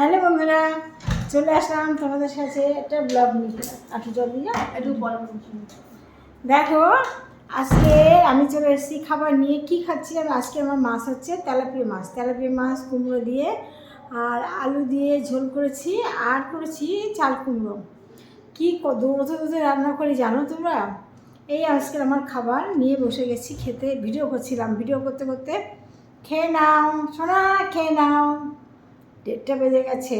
Hello বন্ধুরা, চলে আসলাম তোমাদের কাছে একটা ব্লগ নিতে আটু জল দিয়ে একটু দেখো, আজকে আমি চলে এসেছি খাবার নিয়ে। কি খাচ্ছিলাম আজকে আমার মাছ হচ্ছে তেলাপিয়া মাছ। তেলাপিয়া মাছ, কুমড়ো দিয়ে, আর আলু দিয়ে ঝোল করেছি, আর করেছি চাল কুমড়ো। কী দৌড়তে দৌড়তে রান্না করি জানো তোমরা? এই আজকের আমার খাবার নিয়ে বসে গেছি, খেতে। ভিডিও করছিলাম। ভিডিও করতে করতে খেয়ে নাও, সোনা, খেয়ে নাও। দেড়টা বেজে গেছে।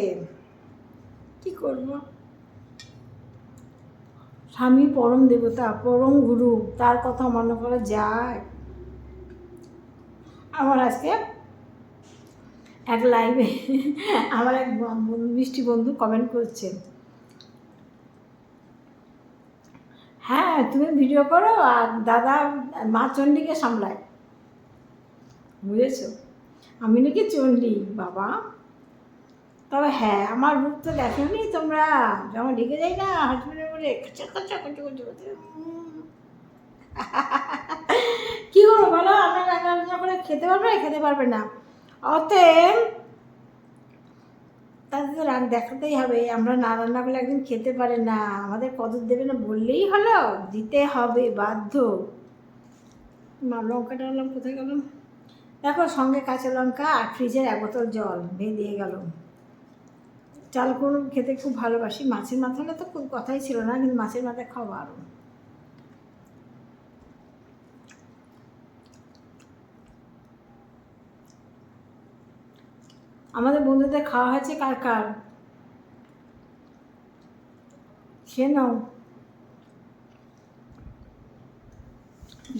কি করব? স্বামী পরম দেবতা, পরম গুরু, তার কথা মনে করা যায়। আমার আজকে এক লাইভে আমার এক মিষ্টি বন্ধু কমেন্ট করছে। হ্যাঁ তুমি ভিডিও করো আর দাদা মা চণ্ডীকে সামলায়। বুঝেছ? আমি নাকি চণ্ডী, বাবা। তবে হ্যাঁ আমার রূপ তো দেখেনি তোমরা। যখন ঢেকে যাই না হাজবেন্ডের বলে খচা কী করব বলো? আমরা রান্না করে খেতে পারবে খেতে পারবে না। অতএব তাদের তো রান দেখাতেই হবে, আমরা না রান্না করলে একদিন খেতে পারে না। আমাদের কদর দেবে না বললেই হলো, দিতে হবে বাধ্য। লঙ্কাটা আনলাম, কোথায় গেলাম দেখো সঙ্গে কাঁচা লঙ্কা আর ফ্রিজের এক বোতল জল ভেঙে দিয়ে গেল। চাল কুমড়ো খেতে খুব ভালোবাসি। মাছের মাথা হলে তো খুব কথাই ছিল না, কিন্তু মাছের মাথা খাওয়া আরও আমাদের বন্ধুদের খাওয়া হয়েছে কার কার? খেয়ে নাও।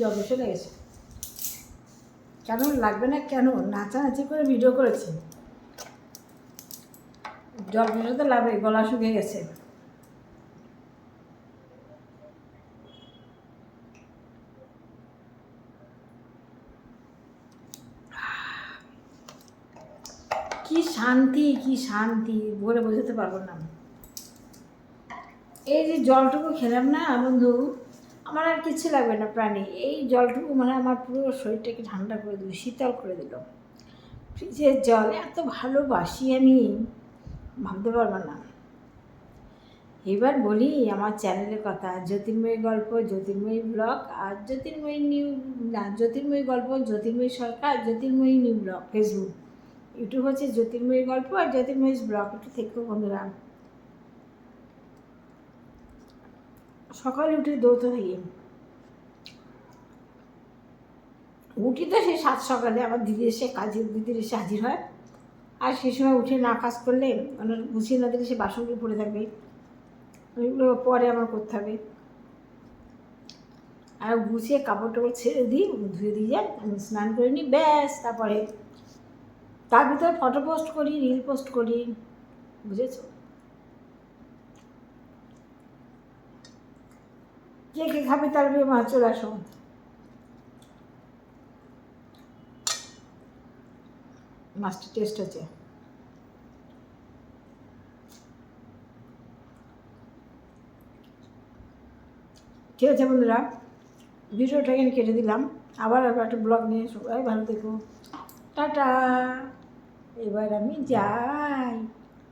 জল চলে গেছে। কেন? লাগবে না কেন? নাচানাচি করে ভিডিও করেছি। জল তো লাগবে গলা শুকিয়ে গেছে। কি শান্তি কি শান্তি, বলে বোঝাতে পারব না। এই যে জলটুকু খেলাম না, বন্ধু, আমার আর কিছু লাগবে না প্রাণী। এই জলটুকু মানে আমার পুরো শরীরটাকে ঠান্ডা করে দিল, শীতল করে দিল। ফ্রিজের জল, এত ভালোবাসি আমি। ভাবতে পারব না। এবার বলি আমার চ্যানেলের কথা। জ্যোতির্ময়ী গল্প, জ্যোতির্ময়ী ব্লগ আর জ্যোতির্ময়ী নিউ না, জ্যোতির্ময়ী গল্প, Jyotirmoyee Sarkar, Jyotirmoyee new blog Facebook YouTube হচ্ছে জ্যোতির্ময়ী গল্প আর জ্যোতির্ময়ী ব্লগ একটু থেকে বন্ধুরা। সকালে উঠে দৌড়তে থাকি। উঠি তো সে সাত সকালে। আমার দিদি এসে কাজে দিদির এসে হাজির হয়। আর সেই সময় উঠে না কাজ করলে মানে গুছিয়ে না দিলে সে বাসনগুলো পড়ে থাকবে। ওইগুলো পরে আমার করতে হবে। আর গুছিয়ে কাপড় টাপড় ছেড়ে দিই ধুয়ে দিয়ে যান আমি স্নান করে নিই, ব্যাস, তারপরে তার ভিতরে ফটো পোস্ট করি, রিল পোস্ট করি, বুঝেছ? কে কে খাবে তার বিয়ে মা, চলে আসো। মাছটা টেস্ট হচ্ছে। ঠিক আছে বন্ধুরা, ভিডিওটা এখানে কেটে দিলাম। আবার আবার একটা ব্লগ নিয়ে সবাই ভালো দেখো টাটা। এবার আমি যাই।